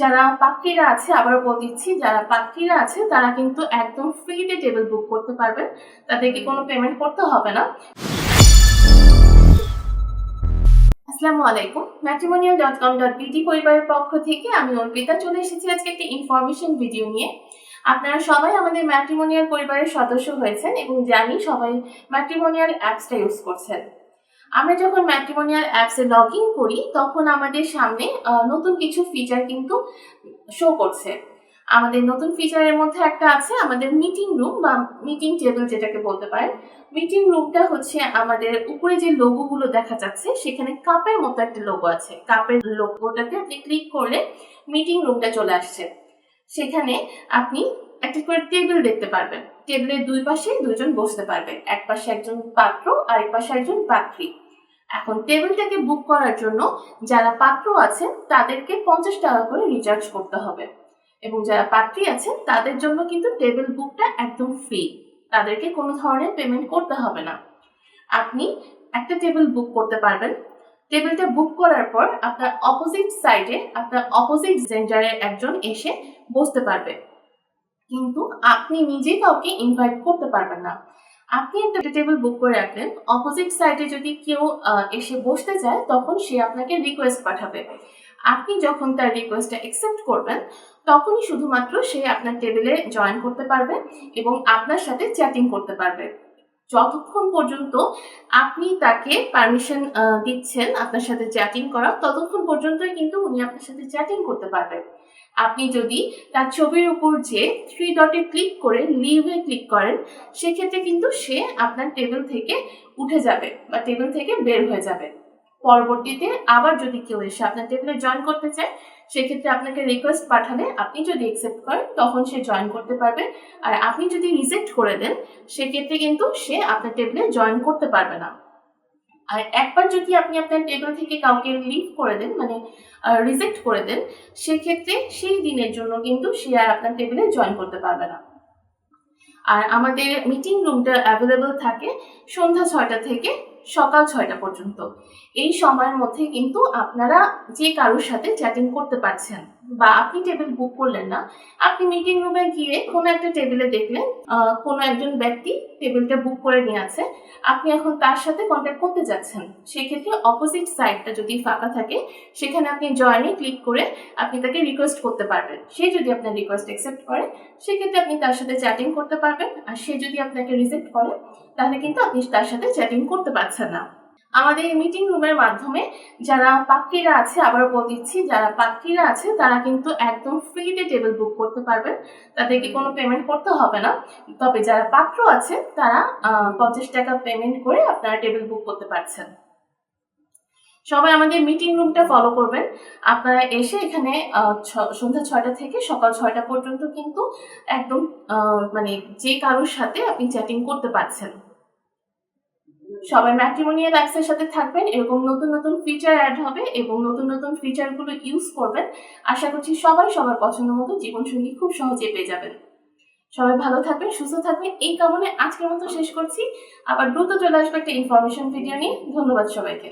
যারা পাত্রীরা আছে আবার বলে দিচ্ছি, যারা পাত্রীরা আছে, তারা কিন্তু একদম ফ্রিতে টেবিল বুক করতে পারবেন। তাদেরকে কোনো পেমেন্ট করতে হবে না। আসসালামু আলাইকুম। Matrimonial dot com dot BD পরিবারের পক্ষ থেকে আমি অর্পিতা, চলে এসেছি আজকে একটি ইনফরমেশন ভিডিও নিয়ে। আপনারা সবাই আমাদের ম্যাট্রিমোনিয়াল পরিবারের সদস্য হয়েছেন এবং জানি সবাই ম্যাট্রিমোনিয়াল অ্যাপসটা ইউজ করছেন। আমরা যখন ম্যাট্রিমোনিয়াল অ্যাপসে লগ ইন করি, তখন আমাদের সামনে নতুন কিছু ফিচার কিন্তু শো করছে। আমাদের নতুন ফিচারের মধ্যে একটা আছে, আমাদের মিটিং রুম বা মিটিং টেবিল যেটাকে বলতে পারেন। মিটিং রুমটা হচ্ছে আমাদের উপরে যে লোগোগুলো দেখা যাচ্ছে, সেখানে কাপের মতো একটা লোগো আছে। কাপের লোগোটাতে আপনি ক্লিক করলে মিটিং রুমটা চলে আসছে। সেখানে আপনি একটা করে টেবিল দেখতে পারবেন। টেবিলের দুই পাশে দুজন বসতে পারবে। এক পাশে একজন পাত্র আর এক পাশে একজন পাত্রী। এখন টেবিলটাকে বুক করার জন্য যারা পাত্র আছেন, তাদেরকে পঞ্চাশ টাকা করে রিচার্জ করতে হবে। এবং যারা পাত্রী আছেন, তাদের জন্য কিন্তু টেবিল বুকটা একদম ফ্রি তাদেরকে কোনো ধরনের পেমেন্ট করতে হবে না। আপনি একটা টেবিল বুক করতে পারবেন। টেবিলটা বুক করার পর আপনার অপোজিট সাইডে আপনার অপোজিট জেন্ডারের একজন এসে বসতে পারবে। কিন্তু আপনি নিজে কাউকে ইনভাইট করতে পারবেন না। আপনি একটা টেবিল বুক করে রাখলেন অপোজিট সাইডে যদি কেউ এসে বসতে চায়, তখন সে আপনাকে রিকোয়েস্ট পাঠাবে। আপনি যখন তার রিকোয়েস্টটা অ্যাকসেপ্ট করবেন, তখনই শুধুমাত্র সে আপনার টেবিলে জয়েন করতে পারবে এবং আপনার সাথে চ্যাটিং করতে পারবে। যতক্ষণ পর্যন্ত আপনি তাকে পারমিশন দিচ্ছেন আপনার সাথে চ্যাটিং করা ততক্ষণ পর্যন্তই কিন্তু উনি আপনার সাথে চ্যাটিং করতে পারবেন আপনি যদি তার ছবির উপর যে থ্রি ডটে ক্লিক করে লিভে ক্লিক করেন, সেক্ষেত্রে কিন্তু সে আপনার টেবিল থেকে উঠে যাবে বা টেবিল থেকে বের হয়ে যাবে। পরবর্তীতে আবার যদি কেউ এসে আপনার টেবিলে জয়েন করতে চায়, সেক্ষেত্রে আপনাকে রিকোয়েস্ট পাঠালে আপনি যদি অ্যাকসেপ্ট করেন, তখন সে জয়েন করতে পারবে। আর আপনি যদি রিজেক্ট করে দেন, সেক্ষেত্রে কিন্তু সে আপনার টেবিলে জয়েন করতে পারবে না। আর একবার যদি আপনি আপনার টেবিল থেকে কাউকে লিভ করে দেন মানে রিজেক্ট করে দেন, সেক্ষেত্রে সেই দিনের জন্য কিন্তু সে আর আপনার টেবিলে জয়েন করতে পারবে না। আর আমাদের মিটিং রুমটা অ্যাভেলেবল থাকে সন্ধ্যা ছয়টা থেকে সকাল ছয়টা পর্যন্ত। এই সময়ের মধ্যে কিন্তু আপনারা যে কারোর সাথে চ্যাটিং করতে পারছেন বা আপনি টেবিল বুক করলেন না, আপনি মিটিং রুমে গিয়ে কোনো একটা টেবিলে দেখলেন কোনো একজন ব্যক্তি টেবিলটা বুক করে নিয়ে আছে, আপনি এখন তার সাথে কন্ট্যাক্ট করতে যাচ্ছেন। সেক্ষেত্রে অপোজিট সাইডটা যদি ফাঁকা থাকে, সেখানে আপনি জয়েনে ক্লিক করে আপনি তাকে রিকোয়েস্ট করতে পারবেন। সে যদি আপনার রিকোয়েস্ট অ্যাকসেপ্ট করে, সেক্ষেত্রে আপনি তার সাথে চ্যাটিং করতে পারবেন। আর সে যদি আপনাকে রিজেক্ট করে, তাহলে কিন্তু আপনি তার সাথে চ্যাটিং করতে পারছেন না। আমাদের মিটিং রুমের মাধ্যমে যারা পাত্রীরা আছে আবার বলে দিচ্ছি, যারা পাত্রীরা আছে, তারা কিন্তু একদম ফ্রিতে টেবিল বুক করতে পারবেন। তাদেরকে কোনো পেমেন্ট করতে হবে না। তবে যারা পাত্র আছে, তারা পঞ্চাশ টাকা পেমেন্ট করে আপনারা টেবিল বুক করতে পারছেন। সবাই আমাদের মিটিং রুমটা ফলো করবেন। আপনারা এসে এখানে সন্ধ্যা ছয়টা থেকে সকাল ছয়টা পর্যন্ত কিন্তু একদম মানে যে কারোর সাথে আপনি চ্যাটিং করতে পারছেন। সবাই ম্যাট্রিমোনিয়াল অ্যাপসের সাথে থাকবেন, এরকম নতুন নতুন ফিচার অ্যাড হবে এবং নতুন নতুন ফিচারগুলো ইউজ করবেন। আশা করছি সবাই সবার পছন্দ মতো জীবনসঙ্গী খুব সহজে পেয়ে যাবেন। সবাই ভালো থাকবেন, সুস্থ থাকবেন, এই কামনে আজকের মতো শেষ করছি। আবার দ্রুত চলে আসবে একটা ইনফরমেশন ভিডিও নিয়ে। ধন্যবাদ সবাইকে।